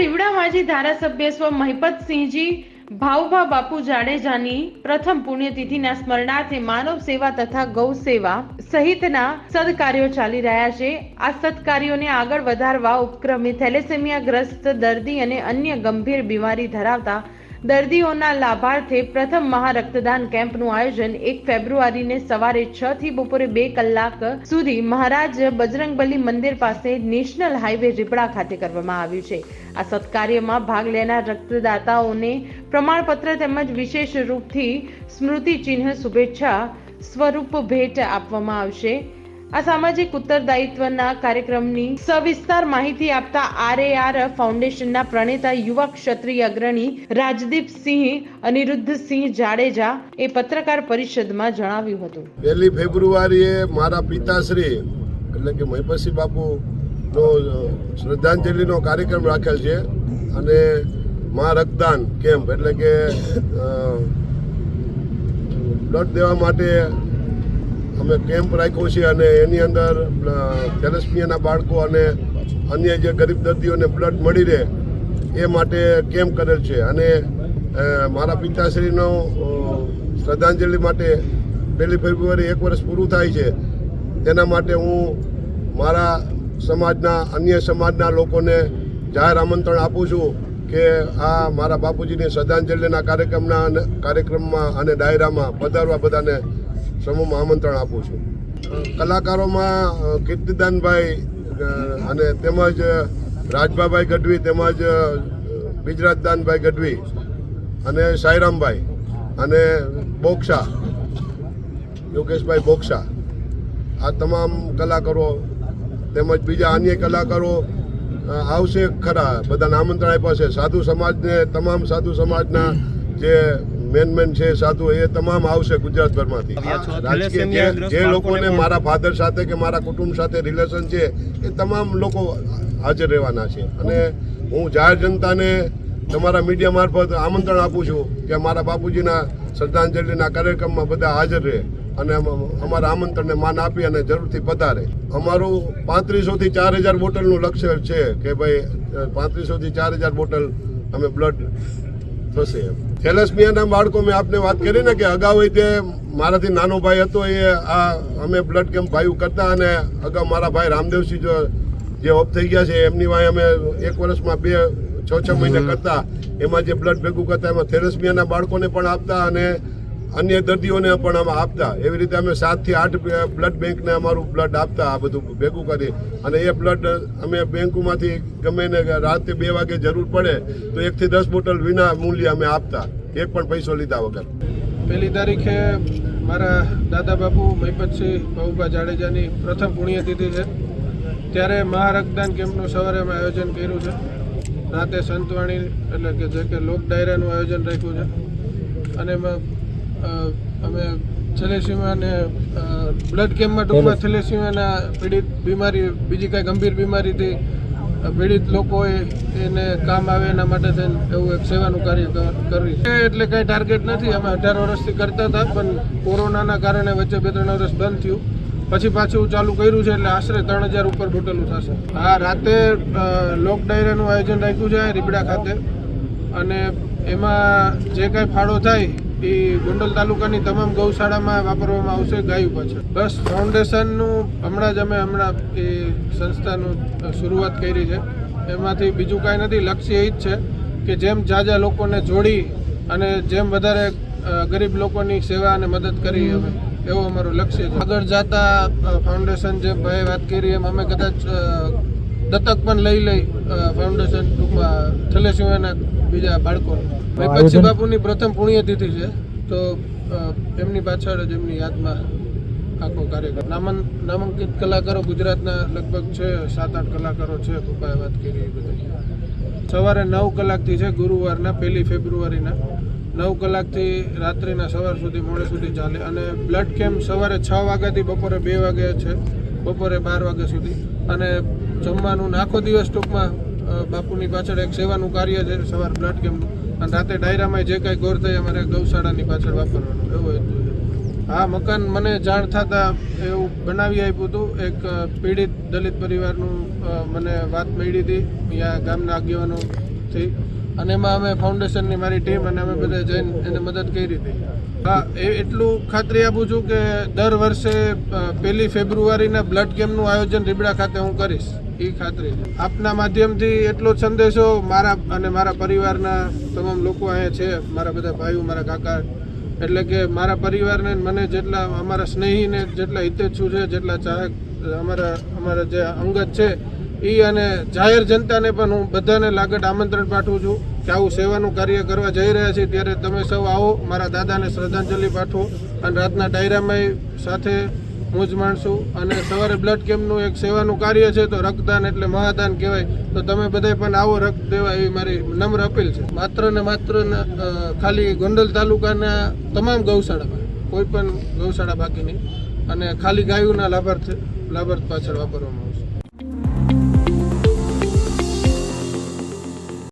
રીવડા માજી ધારાસભ્ય સ્વ મહિપતસિંહજી ભાવભા બાપુ જાડેજાની પ્રથમ પુણ્યતિથિના સ્મરણાર્થે માનવ સેવા તથા ગૌ સેવા સહિતના સદકાર્યો ચાલી રહ્યા છે. આ સદકાર્યોને આગળ વધારવા ઉપક્રમે થેલેસેમિયા ગ્રસ્ત દર્દી અને અન્ય ગંભીર બીમારી ધરાવતા દર્દીઓના લાભાર્થે પ્રથમ મહારક્તદાન કેમ્પનું આયોજન એક ફેબ્રુઆરીને સવારે છ થી બપોરે બે કલાક સુધી મહારાજ બજરંગબલી મંદિર પાસે નેશનલ હાઈવે રીપડા ખાતે કરવામાં આવ્યું છે. આ સત્કાર્યમાં ભાગ લેનાર રક્તદાતાઓને પ્રમાણપત્ર તેમજ વિશેષ રૂપથી સ્મૃતિ ચિહ્ન શુભેચ્છા સ્વરૂપ ભેટ આપવામાં આવશે. આ સામાજિક ઉત્તરદાયિત્વના કાર્યક્રમની સવિસ્તાર માહિતી આપતા આરએઆર ફાઉન્ડેશનના પ્રણેતા યુવા ક્ષત્રિય અગ્રણી રાજદીપસિંહ અનિરુદ્ધસિંહ જાડેજા એ પત્રકાર પરિષદમાં જણાવ્યું હતું. પહેલી ફેબ્રુઆરીએ મારા પિતાશ્રી, એટલે કે મહિપતસિંહ બાપુનો શ્રદ્ધાંજલિનો કાર્યક્રમ રાખેલ છે અને મા રક્તદાન કેમ્પ, એટલે કે બ્લડ દેવા માટે અમે કેમ્પ રાખ્યો છે અને એની અંદર થેલેસમિયાના બાળકો અને અન્ય જે ગરીબ દર્દીઓને બ્લડ મળી રહે એ માટે કેમ્પ કરેલ છે. અને મારા પિતાશ્રીનો શ્રદ્ધાંજલિ માટે પહેલી ફેબ્રુઆરી એક વર્ષ પૂરું થાય છે. તેના માટે હું મારા સમાજના, અન્ય સમાજના લોકોને જાહેર આમંત્રણ આપું છું કે આ મારા બાપુજીની શ્રદ્ધાંજલિના કાર્યક્રમના કાર્યક્રમમાં અને ડાયરામાં પધારવા બધાને સમૂહમાં આમંત્રણ આપું છું. કલાકારોમાં કીર્તિદાનભાઈ અને તેમજ રાજભાભાઈ ગઢવી, તેમજ બિજરાજદાનભાઈ ગઢવી, અને સાયરામભાઈ અને બોક્ષા યોગેશભાઈ બોક્ષા આ તમામ કલાકારો, તેમજ બીજા અન્ય કલાકારો આવશે ખરા, બધાને આમંત્રણ આપ્યા છે. સાધુ સમાજને, તમામ સાધુ સમાજના જે મેન મેન છે સાધુ એ તમામ આવશે ગુજરાતભરમાંથી. રાજકીય જે- લોકોને મારા ફાધર સાથે કે મારા કુટુંબ સાથે રિલેશન છે એ તમામ લોકો હાજર રહેવાના છે. અને હું જાહેર જનતાને તમારા મીડિયા મારફત આમંત્રણ આપું છું કે મારા બાપુજીના શ્રદ્ધાંજલિના કાર્યક્રમમાં બધા હાજર રહે અને અમારા આમંત્રણને માન આપી અને જરૂરથી પધારે. અમારું પાંત્રીસોથી ચાર હજાર બોટલનું લક્ષ્ય છે કે ભાઈ પાંત્રીસોથી ચાર હજાર બોટલ અમે બ્લડ થશે એમ. થેલેસમિયાના બાળકો મેં આપને વાત કરી ને કે અગાઉ તે મારાથી નાનો ભાઈ હતો એ આ અમે બ્લડ કેમ્પ ભાઈઓ કરતા અને અગાઉ મારા ભાઈ રામદેવસિંહ જો જે ઓફ થઈ ગયા છે એમની વાય અમે એક વર્ષમાં બે છ છ મહિને કરતા. એમાં જે બ્લડ ભેગું કરતા એમાં થેલેસમિયાના બાળકોને પણ આપતા અને અન્ય દર્દીઓને પણ અમે આપતા. એવી રીતે અમે સાતથી આઠ બ્લડ બેંકને અમારું બ્લડ આપતા આ બધું ભેગું કરી. અને એ બ્લડ અમે બેંકોમાંથી ગમે ને રાતે બે વાગે જરૂર પડે, તો એકથી દસ બોટલ વિના મૂલ્ય અમે આપતા. એક પણ પૈસો લીધા વગર. પહેલી તારીખે મારા દાદા બાપુ મહિપતસિંહ બહુભા જાડેજાની પ્રથમ પુણ્યતિથિ છે. ત્યારે મહારક્તદાન કેમ્પનું સવારે અમે આયોજન કર્યું છે. રાતે સંતવાણી, એટલે કે જે કે લોક ડાયરાનું આયોજન રાખ્યું છે. અને અમે થેલેસીમિયાને બ્લડ કેમ્પમાં ટૂંકમાં થેલેસીમિયાના પીડિત બીમારી બીજી કાંઈ ગંભીર બીમારીથી પીડિત લોકોએ એને કામ આવે એના માટે થઈને એવું એક સેવાનું કાર્ય કરી એટલે કાંઈ ટાર્ગેટ નથી. અમે અઢાર વર્ષથી કરતા હતા પણ કોરોનાના કારણે વચ્ચે બે ત્રણ વર્ષ બંધ થયું. પછી પાછું ચાલુ કર્યું છે એટલે આશરે ત્રણ હજાર ઉપર બોટલું થશે હા રાતે લોક ડાયરાનું આયોજન રાખ્યું છે રીબડા ખાતે. અને એમાં જે કાંઈ ફાળો થાય એ ગોંડલ તાલુકાની તમામ ગૌશાળામાં વાપરવામાં આવશે ગાયું પાછળ. બસ ફાઉન્ડેશનનું હમણાં જ અમે હમણાં એ સંસ્થાનું શરૂઆત કરી છે. એમાંથી બીજું કાંઈ નથી. લક્ષ્ય એ જ છે કે જેમ જાજા લોકોને જોડી અને જેમ વધારે ગરીબ લોકોની સેવા અને મદદ કરી અમે. એવું અમારું લક્ષ્ય છે. આગળ જતા ફાઉન્ડેશન જે ભાઈ વાત કરી એમ અમે કદાચ દત્તક પણ લઈ લઈ ફાઉન્ડેશન ટૂંકમાં થલેસિંહના બીજા બાળકો. પછી બાપુની પ્રથમ પુણ્યતિથિ છે તો એમની પાછળ જ એમની યાદમાં આખો કાર્યક્રમ. નામન નામાંકિત કલાકારો ગુજરાતના લગભગ છે સાત આઠ કલાકારો છે પપ્પાએ વાત કરી એ બધા. સવારે નવ કલાકથી છે ગુરુવારના પહેલી ફેબ્રુઆરીના. નવ કલાકથી રાત્રિના સવાર સુધી મોડે સુધી ચાલે. અને બ્લડ કેમ્પ સવારે છ વાગ્યાથી બપોરે બે વાગ્યા છે. બપોરે બાર વાગ્યા સુધી. અને જમવાનું આખો દિવસ ટૂંકમાં બાપુની પાછળ એક સેવાનું કાર્ય છે, સવાર બ્લડ કેમ્પનું. અને રાતે ડાયરામાં જે કાંઈ ગોર થાય અમારે ગૌશાળાની પાછળ વાપરવાનું. એવો હેતુ છે. હા મકાન મને જાણ થતાં એવું બનાવી આપ્યું હતું. એક પીડિત દલિત પરિવારનું મને વાત મળી હતી. અહીંયા ગામના આગેવાનોથી અને એમાં અમે ફાઉન્ડેશનની મારી ટીમ અને અમે બધા જઈને એને મદદ કરી હતી. હા, એ એટલું ખાતરી આપું છું કે દર વર્ષે પહેલી ફેબ્રુઆરીના બ્લડ કેમ્પનું આયોજન રીબડા ખાતે હું કરીશ. એ ખાતરી. આપના માધ્યમથી એટલો જ સંદેશો મારા અને મારા પરિવારના તમામ લોકો અહીંયા છે, મારા બધા ભાઈઓ, મારા કાકા. એટલે કે મારા પરિવારને મને જેટલા અમારા સ્નેહીને જેટલા હિતેચ્છુ છે, જેટલા ચાહક, અમારા અમારા જે અંગત છે એ અને જાહેર જનતાને પણ હું બધાને લાગત આમંત્રણ પાઠવું છું કે આવું સેવાનું કાર્ય કરવા જઈ રહ્યા છીએ ત્યારે તમે સૌ આવો, મારા દાદાને શ્રદ્ધાંજલિ પાઠવો અને રાતના ડાયરામાં સાથે મોજ માણશું અને સવારે બ્લડ કેમ્પનું એક સેવાનું કાર્ય છે તો રક્તદાન એટલે મહાદાન કહેવાય. તો તમે બધા પણ આવો રક્ત દેવા એવી મારી નમ્ર અપીલ છે. માત્ર ને માત્ર ખાલી ગોંડલ તાલુકાના તમામ ગૌશાળામાં, કોઈ પણ ગૌશાળા બાકી નહીં. અને ખાલી ગાયુના લાભાર્થ લાભાર્થ પાછળ વાપરવામાં